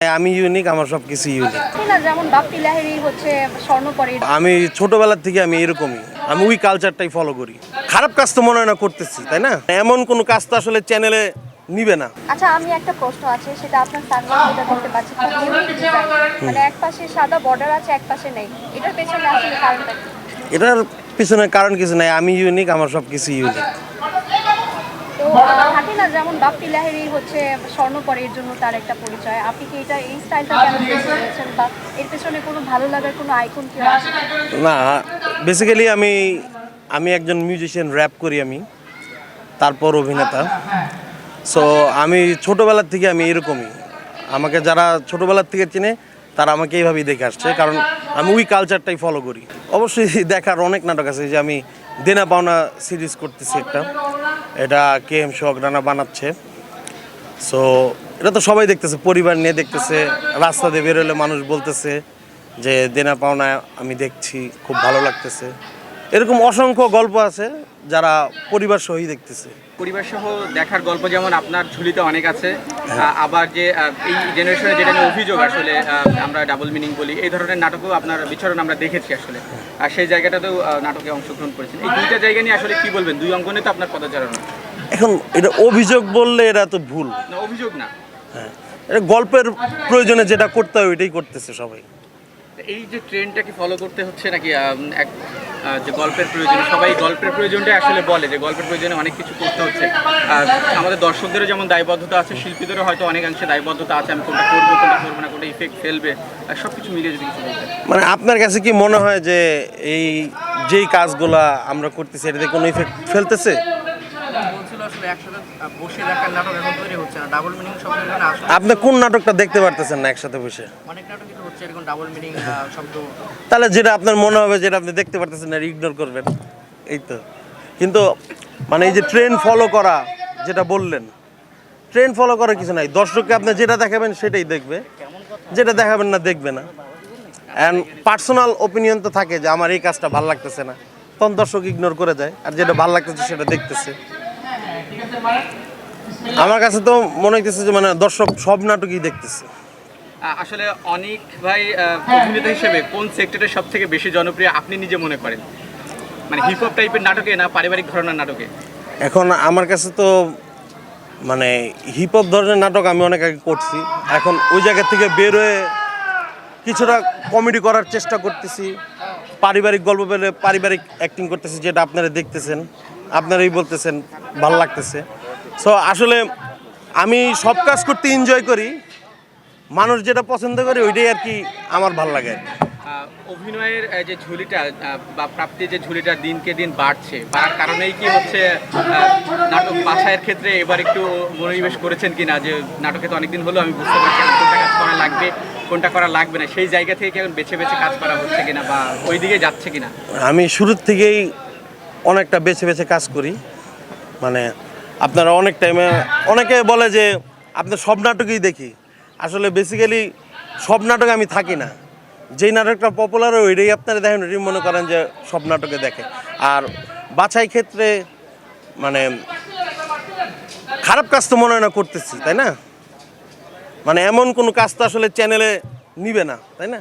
আমি ইউনিক আমার সব কিছু ইউনিক আমি ছোটবেলার থেকে আমি এরকমই। আমি ওই কালচারটাই ফলো করি। খারাপ কাজ তো মনে হয় না করতেছি তাই না? এমন কোনো কাজ তো আসলে চ্যানেলে নিবে না। আচ্ছা আমি একটা প্রশ্ন আছে সেটা আপনার সানগ্লাস যেটা দেখতে পাচ্ছি ইউনিক মানে এক পাশে সাদা বর্ডার আছে এক পাশে নেই। এটার পেছনে আসলে কারণটা এটার পিছনে কারণ কিছু নাই আমি ইউনিক আমার সব কিছু ইউনিক থাকে না যেমন বাপ্পি লাহিড়ি হচ্ছে স্বর্ণ পরে এর জন্য তার একটা পরিচয়। আপনি কি এটা এই স্টাইলটা কেন বেছে নিয়েছেন বা এর পেছনে কোনো ভালো লাগার কোনো আইকন কি আছে? না বেসিক্যালি আমি আমি একজন মিউজিশিয়ান র্যাপ করি আমি তারপর অভিনেতা। সো আমি ছোটোবেলার থেকে আমি এরকমই। আমাকে যারা ছোটোবেলার থেকে চিনে তারা আমাকে এইভাবেই দেখে আসছে কারণ আমি ওই কালচারটাই ফলো করি। অবশ্যই দেখার অনেক নাটক আছে যে আমি দেনা পাওনা সিরিজ করতেছি একটা। এটা কে এম শোক বানাচ্ছে। সো এটা তো সবাই দেখতেছে পরিবার নিয়ে দেখতেছে রাস্তা দিয়ে বেরোলে মানুষ বলতেছে যে দেনা পাওনা আমি দেখছি খুব ভালো লাগতেছে। এরকম অসংখ্য গল্প আছে যারা পরিবার সহই দেখতেছে। পরিবার সহ দেখার গল্প যেমন আপনার ঝুলিতে অনেক আছে আহ, আবার যে এই জেনারেশনে যেটা নিয়ে অভিযোগ আসলে আমরা ডাবল মিনিং বলি এই ধরনের নাটকও আপনার বিচরণ আমরা দেখেছি আসলে। আর সেই জায়গাটাতেও নাটকে অংশগ্রহণ করেছেন। এই দুইটা জায়গা নিয়ে আসলে কি বলবেন? দুই অঙ্গনে তো আপনার পদচারণা। এখন এটা অভিযোগ বললে এটা তো ভুল। অভিযোগ না। হ্যাঁ। এটা গল্পের প্রয়োজনে যেটা করতে হয় ওইটাই করতেছে সবাই। এই যে ট্রেনটাকে ফলো করতে হচ্ছে নাকি এক যে গল্পের প্রয়োজনে সবাই গল্পের প্রয়োজনটা আসলে বলে যে গল্পের প্রয়োজনে অনেক কিছু করতে হচ্ছে। আর আমাদের দর্শকদেরও যেমন দায়বদ্ধতা আছে শিল্পীদেরও হয়তো অনেকাংশে দায়বদ্ধতা আছে আমি কোনটা করব কোনটা করব না কোনটা ইফেক্ট ফেলবে আর সব কিছু মিলিয়ে যদি কিছু মানে আপনার কাছে কি মনে হয় যে এই যেই কাজগুলা আমরা করতেছি এটাতে কোনো ইফেক্ট ফেলতেছে? আসলে একসাথে বসে দেখার নাটক এখন তৈরি হচ্ছে না। ডাবল মিনিং শব্দ এখানে আসলে আপনি কোন নাটকটা দেখতে পারতেছেন না একসাথে বসে? অনেক নাটকই তো হচ্ছে এরকম ডাবল মিনিং শব্দ। তাহলে যেটা আপনার মনে হবে যেটা আপনি দেখতে পারতেছেন না ইগনোর করবেন। এই তো। কিন্তু মানে এই যে ট্রেন ফলো করা যেটা বললেন ট্রেন ফলো করার কিছু নাই। দর্শককে আপনি যেটা দেখাবেন সেটাই দেখবে। যেটা দেখাবেন না দেখবে না। অ্যান্ড পার্সোনাল ওপিনিয়ন তো থাকে যে আমার এই কাজটা ভালো লাগতেছে না। তখন দর্শক ইগনোর করে যায় আর যেটা ভালো লাগতেছে সেটা দেখতেছে। আমার কাছে তো মনে হইতেছে যে মানে দর্শক সব নাটকই দেখতেছে। আসলে অনেক ভাই অভিনেতা হিসেবে কোন সেক্টরে সব থেকে বেশি জনপ্রিয় আপনি নিজে মনে করেন? মানে হিপ হপ টাইপের নাটকে না পারিবারিক ঘটনার নাটকে? এখন আমার কাছে তো মানে হিপ হপ ধরনের নাটক আমি অনেক আগে করছি। এখন ওই জায়গা থেকে বের হয়ে কিছুটা কমেডি করার চেষ্টা করতেছি। পারিবারিক গল্প পেলে পারিবারিক অ্যাক্টিং করতেছি যেটা আপনারা দেখতেছেন। আপনারাই বলতেছেন ভালো লাগতেছে। সো আসলে আমি সব কাজ করতে এনজয় করি। মানুষ যেটা পছন্দ করে ওইটাই আর কি আমার ভালো লাগে। অভিনয়ের যে ঝুলিটা বা প্রাপ্তির যে ঝুলিটা দিনকে দিন বাড়ছে বাড়ার কারণেই কি হচ্ছে নাটক বাছাইয়ের ক্ষেত্রে এবার একটু মনোনিবেশ করেছেন কি না যে নাটকে তো অনেকদিন হলো আমি বুঝতে পারছি না কোনটা কাজ করা লাগবে কোনটা করা লাগবে না সেই জায়গা থেকে কি এখন বেছে বেছে কাজ করা হচ্ছে কিনা বা ওই দিকে যাচ্ছে কিনা? আমি শুরুর থেকেই অনেকটা বেছে বেছে কাজ করি। মানে আপনারা অনেক টাইমে অনেকে বলে যে আপনার সব নাটকই দেখি। আসলে বেসিক্যালি সব নাটকে আমি থাকি না। যেই নাটকটা পপুলার ওইটাই আপনারা দেখেন, ওইটাই মনে করেন যে সব নাটকে দেখে। আর বাছাই ক্ষেত্রে মানে খারাপ কাজ তো মনে হয় না করতেছি, তাই না? মানে এমন কোনো কাজ তো আসলে চ্যানেলে নিবে না, তাই না?